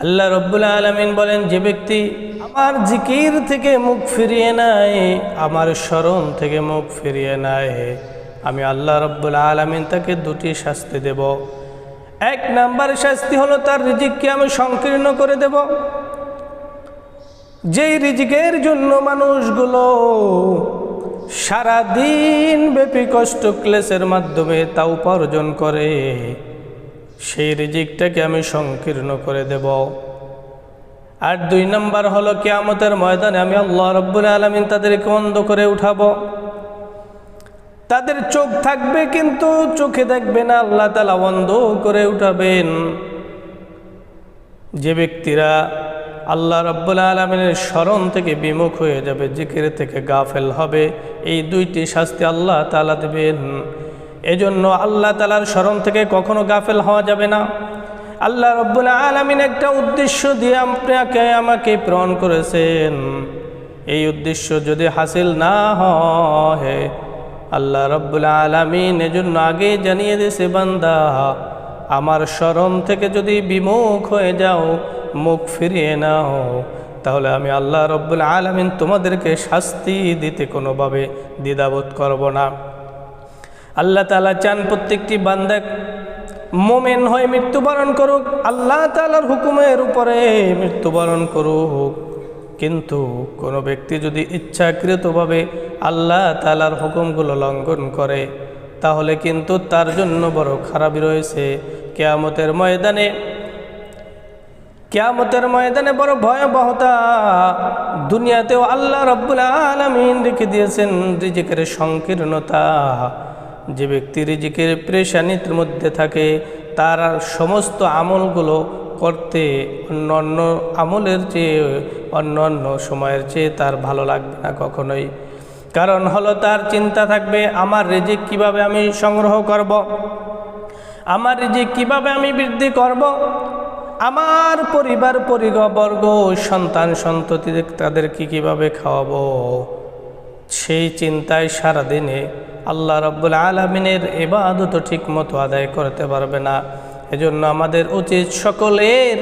আল্লাহ রব্বুল আলমিন বলেন, যে ব্যক্তি আমার জিকির থেকে মুখ ফিরিয়ে নেয়, আমার স্মরণ থেকে মুখ ফিরিয়ে নেয়, আমি আল্লাহ রব্বুল আলমিন তাকে দুটি শাস্তি দেব। এক নাম্বার শাস্তি হলো তার রিজিককে আমি সংকীর্ণ করে দেব। যেই রিজিকের জন্য মানুষগুলো সারাদিন ব্যাপী কষ্ট ক্লেশের মাধ্যমে তা উপার্জন করে সেই রিজিকটাকে আমি সংকীর্ণ করে দেব। আর দুই নম্বর হলো কেয়ামতের ময়দানে আমি আল্লাহ রব্বুল আলমিন তাদেরকে অন্ধ করে উঠাবো। তাদের চোখ থাকবে কিন্তু চোখে দেখবে না, আল্লাহ তালা বন্ধ করে উঠাবেন। যে ব্যক্তিরা আল্লাহ রব্বুল আলমিনের স্মরণ থেকে বিমুখ হয়ে যাবে, জিকির থেকে গাফেল হবে, এই দুইটি শাস্তি আল্লাহ তালা দেবেন। এজন্য আল্লাহ তালার স্মরণ থেকে কখনো গাফেল হওয়া যাবে না। আল্লাহ রব্বুল আলমিন একটা উদ্দেশ্য দিয়ে আপনাকে, আমাকে প্রেরণ করেছেন। এই উদ্দেশ্য যদি হাসিল না হয়, আল্লাহ রব্বুল আলমিন এজন্য আগে জানিয়ে দিয়েছে, বান্দা, আমার স্মরণ থেকে যদি বিমুখ হয়ে যাও, মুখ ফিরিয়ে নাও, তাহলে আমি আল্লাহ রব্বুল আলমিন তোমাদেরকে শাস্তি দিতে কোনোভাবে দ্বিধাবোধ করব না। আল্লাহ তালা চান প্রত্যেকটি বান্দা মোমেন হয়ে মৃত্যুবরণ করুক। আল্লাহ তালার হুকুমের উপরে মৃত্যুবরণ করুক। কিন্তু কোনো ব্যক্তি যদি ইচ্ছাকৃতভাবে আল্লাহ তালার হুকুমগুলো লঙ্ঘন করে, তাহলে কিন্তু তার জন্য বড় খারাপই রয়েছে। কেয়ামতের ময়দানে কেয়ামতের ময়দানে বড় ভয়াবহতা দুনিয়াতেও আল্লাহ রব্বুল আলমিন রেখে দিয়েছেন রিজিকের সংকীর্ণতা। যে ব্যক্তি রিজিকের প্রেশানির মধ্যে থাকে, তার সমস্ত আমলগুলো করতে অন্য অন্য আমলের চেয়ে অন্য অন্য সময়ের চেয়ে তার ভালো লাগবে না কখনোই কারণ হলো তার চিন্তা থাকবে, আমার রিজিক কীভাবে আমি সংগ্রহ করব। আমার রিজিক কীভাবে আমি বৃদ্ধি করব। আমার পরিবার পরিবর্গ সন্তান, সন্ততি তাদেরকে কীভাবে খাওয়াবো সেই চিন্তায় সারাদিনে আল্লাহ রব্বুল আলমিনের এবাদত ঠিক মতো আদায় করতে পারবে না। এজন্য আমাদের উচিত সকলের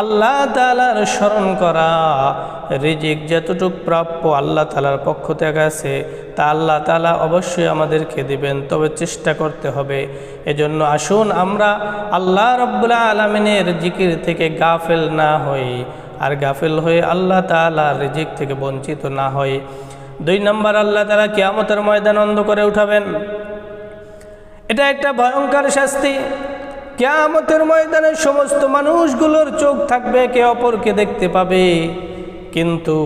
আল্লাহ তালার স্মরণ করা। রিজিক যতটুক প্রাপ্য আল্লাহ তালার পক্ষ থেকে আছে, তা আল্লাহ তালা অবশ্যই আমাদেরকে দিবেন, তবে চেষ্টা করতে হবে। এজন্য আসুন আমরা আল্লাহ রব্বুল্লা আলমিনের জিকির থেকে গাফেল না হই, আর গাফেল হয়ে আল্লাহ তালার রিজিক থেকে বঞ্চিত না হয় দুই নম্বর আল্লাহ তারা কেয়ামতের ময়দান অন্ধ করে উঠাবেন। এটা একটা ভয়ঙ্কর শাস্তি। কেয়ামতের ময়দানে সমস্ত মানুষগুলোর চোখ থাকবে কে অপরকে দেখতে পাবে। কিন্তু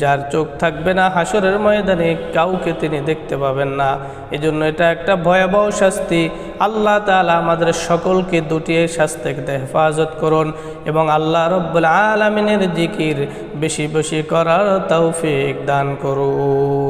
যার চোখ থাকবে না হাসরের ময়দানে, কাউকে তিনি দেখতে পাবেন না। এজন্য এটা একটা ভয়াবহ শাস্তি। আল্লাহ তালা আমাদের সকলকে দুটি শাস্তি থেকে হেফাজত করুন এবং আল্লাহ রব্বুল আলমিনের জিকির বেশি বেশি করার তৌফিক দান করুন।